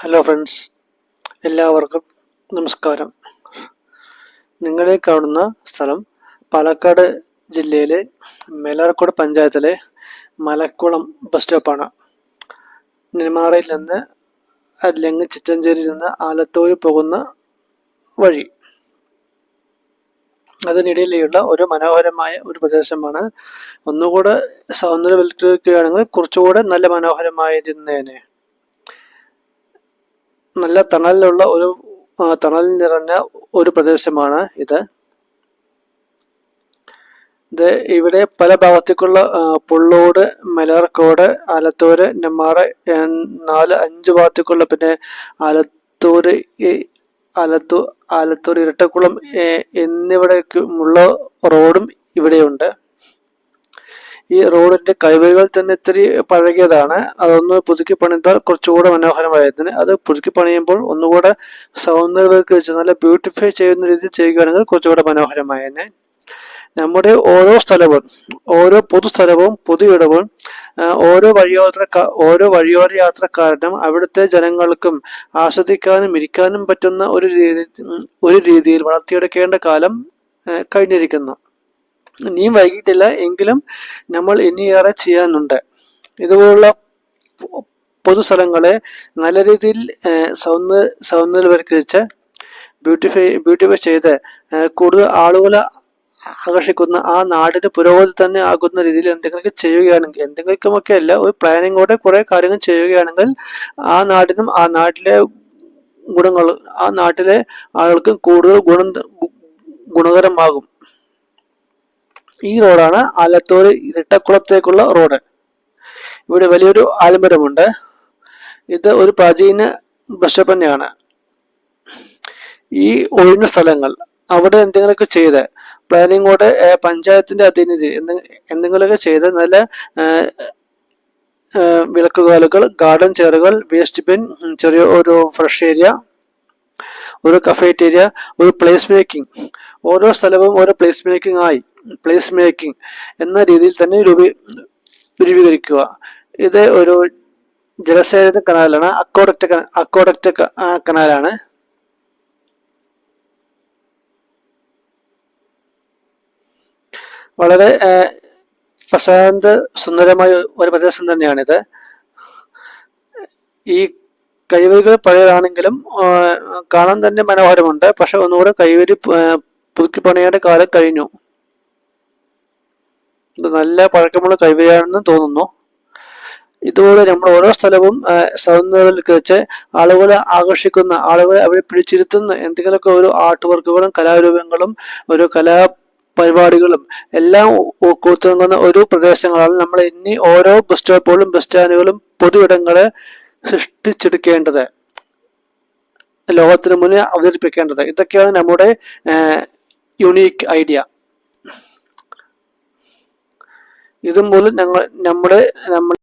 Hello friends എല്ലാവർക്കും നമസ്കാരം. നിങ്ങളെ കാണുന്ന സ്ഥലം പാലക്കാട് ജില്ലയിലെ മേലാർക്കോട് പഞ്ചായത്തിലെ മലക്കുളം ബസ് സ്റ്റോപ്പാണ് നെന്മാറയിൽ നിന്ന് അല്ലെങ്കിൽ ചിറ്റഞ്ചേരിയിൽ നിന്ന് ആലത്തൂർ പോകുന്ന വഴി. അതിനിടയിലുള്ള ഒരു മനോഹരമായ ഒരു പ്രദേശമാണ്. ഒന്നുകൂടെ സൗന്ദര്യവൽക്കരിക്കുകയാണെങ്കിൽ കുറച്ചുകൂടെ നല്ല മനോഹരമായിരുന്നേനെ. നല്ല തണലിലുള്ള ഒരു തണൽ നിറഞ്ഞ ഒരു പ്രദേശമാണ് ഇത്. ഇത് ഇവിടെ പല ഭാഗത്തേക്കുള്ള പുള്ളോട് മലർക്കോട് ആലത്തൂര് നെമ്മാറ നാല് അഞ്ച് ഭാഗത്തേക്കുള്ള പിന്നെ ആലത്തൂര് ഈ ആലത്തൂ ആലത്തൂർ ഇരട്ടക്കുളം എന്നിവിടേക്കുമുള്ള റോഡും ഇവിടെയുണ്ട്. ഈ റോഡിന്റെ കൈവരികൾ തന്നെ ഇത്തിരി പഴകിയതാണ്. അതൊന്ന് പുതുക്കി പണിതാൽ കുറച്ചുകൂടെ മനോഹരമായതിന് അത് പുതുക്കി പണിയുമ്പോൾ ഒന്നുകൂടെ സൗന്ദര്യവൽക്കരിച്ച് നല്ല ബ്യൂട്ടിഫൈ ചെയ്യുന്ന രീതിയിൽ ചെയ്യുകയാണെങ്കിൽ കുറച്ചുകൂടെ മനോഹരമായേനെ. നമ്മുടെ ഓരോ സ്ഥലവും ഓരോ പൊതുസ്ഥലവും പൊതുയിടവും ഇടവും ഓരോ വഴിയോത്ര ഓരോ വഴിയോര യാത്രക്കാരനും അവിടുത്തെ ജനങ്ങൾക്കും ആസ്വദിക്കാനും ഇരിക്കാനും പറ്റുന്ന ഒരു രീതി ഒരു രീതിയിൽ വളർത്തിയെടുക്കേണ്ട കാലം കഴിഞ്ഞിരിക്കുന്നു. ഇനിയും വൈകിട്ടില്ല എങ്കിലും നമ്മൾ ഇനിയേറെ ചെയ്യാനുണ്ട്. ഇതുപോലുള്ള പൊതുസ്ഥലങ്ങളെ നല്ല രീതിയിൽ സൗന്ദ സൗന്ദര്യ സൗന്ദര്യവൽക്കരിച്ച് ബ്യൂട്ടിഫൈ ബ്യൂട്ടിഫൈ ചെയ്ത് കൂടുതൽ ആളുകളെ ആകർഷിക്കുന്ന ആ നാടിന് പുരോഗതി തന്നെ ആകുന്ന രീതിയിൽ എന്തെങ്കിലുമൊക്കെ ചെയ്യുകയാണെങ്കിൽ എന്തെങ്കിലുമൊക്കെ അല്ല ഒരു പ്ലാനിങ്ങോടെ കുറേ കാര്യങ്ങൾ ചെയ്യുകയാണെങ്കിൽ ആ നാടിനും ആ നാട്ടിലെ ഗുണങ്ങൾ ആ നാട്ടിലെ ആളുകൾക്കും കൂടുതൽ ഗുണം ഗുണകരമാകും. ഈ റോഡാണ് ആലത്തൂർ ഇരട്ടക്കുളത്തേക്കുള്ള റോഡ്. ഇവിടെ വലിയൊരു ആലമരമുണ്ട്. ഇത് ഒരു പ്രാചീന ബസ് ഈ ഒഴിഞ്ഞ സ്ഥലങ്ങൾ അവിടെ എന്തെങ്കിലുമൊക്കെ ചെയ്ത് പ്ലാനിങ്ങോടെ പഞ്ചായത്തിന്റെ അധീനതയിൽ എന്തെ- എന്തെങ്കിലുമൊക്കെ ചെയ്ത് നല്ല വിളക്കുകാലുകൾ ഗാർഡൻ ചെയറുകൾ വേസ്റ്റ് ബിൻ ചെറിയ ഒരു ഫ്രഷ് ഏരിയ ഒരു കഫേറ്റേരിയ ഒരു പ്ലേസ് മേക്കിംഗ് ഓരോ സ്ഥലവും ഓരോ പ്ലേസ് മേക്കിംഗ് ആയി. പ്ലേസ് മേക്കിംഗ് എന്ന രീതിയിൽ തന്നെ രൂപീ രൂപീകരിക്കുക. ഇത് ഒരു ജലസേചന കനാലാണ് അക്കോഡക്റ്റ് അക്കോഡക്റ്റ് കനാലാണ്. വളരെ പ്രശാന്ത സുന്ദരമായ ഒരു പ്രദേശം തന്നെയാണിത്. ഈ കൈവരികൾ പഴയതാണെങ്കിലും കാണാൻ തന്നെ മനോഹരമുണ്ട്. പക്ഷെ ഒന്നുകൂടെ കൈവരി പുതുക്കി പണിയേണ്ട കാലം കഴിഞ്ഞു. ഇത് നല്ല പഴക്കമുള്ള കൈവരിയാണെന്ന് തോന്നുന്നു. ഇതുപോലെ നമ്മൾ ഓരോ സ്ഥലവും ആ, വെച്ച് ആളുകളെ ആകർഷിക്കുന്ന ആളുകളെ അവരെ പിടിച്ചിരുത്തുന്ന എന്തെങ്കിലുമൊക്കെ ഒരു ആർട്ട് വർക്കുകളും കലാരൂപങ്ങളും ഒരു കലാ പരിപാടികളും എല്ലാം ഉ- ഒരു പ്രദേശങ്ങളാണ് നമ്മൾ ഇനി ഓരോ ബസ് സ്റ്റോപ്പുകളും ബസ് സ്റ്റാൻഡുകളും പൊതുവിടങ്ങളെ സൃഷ്ടിച്ചെടുക്കേണ്ടത്. ലോകത്തിന് മുന്നിൽ അവതരിപ്പിക്കേണ്ടത്. ഇതൊക്കെയാണ് നമ്മുടെ യുണീക്ക് ഐഡിയ ഇതുമൂലം ഞങ്ങൾ നമ്മുടെ നമ്മൾ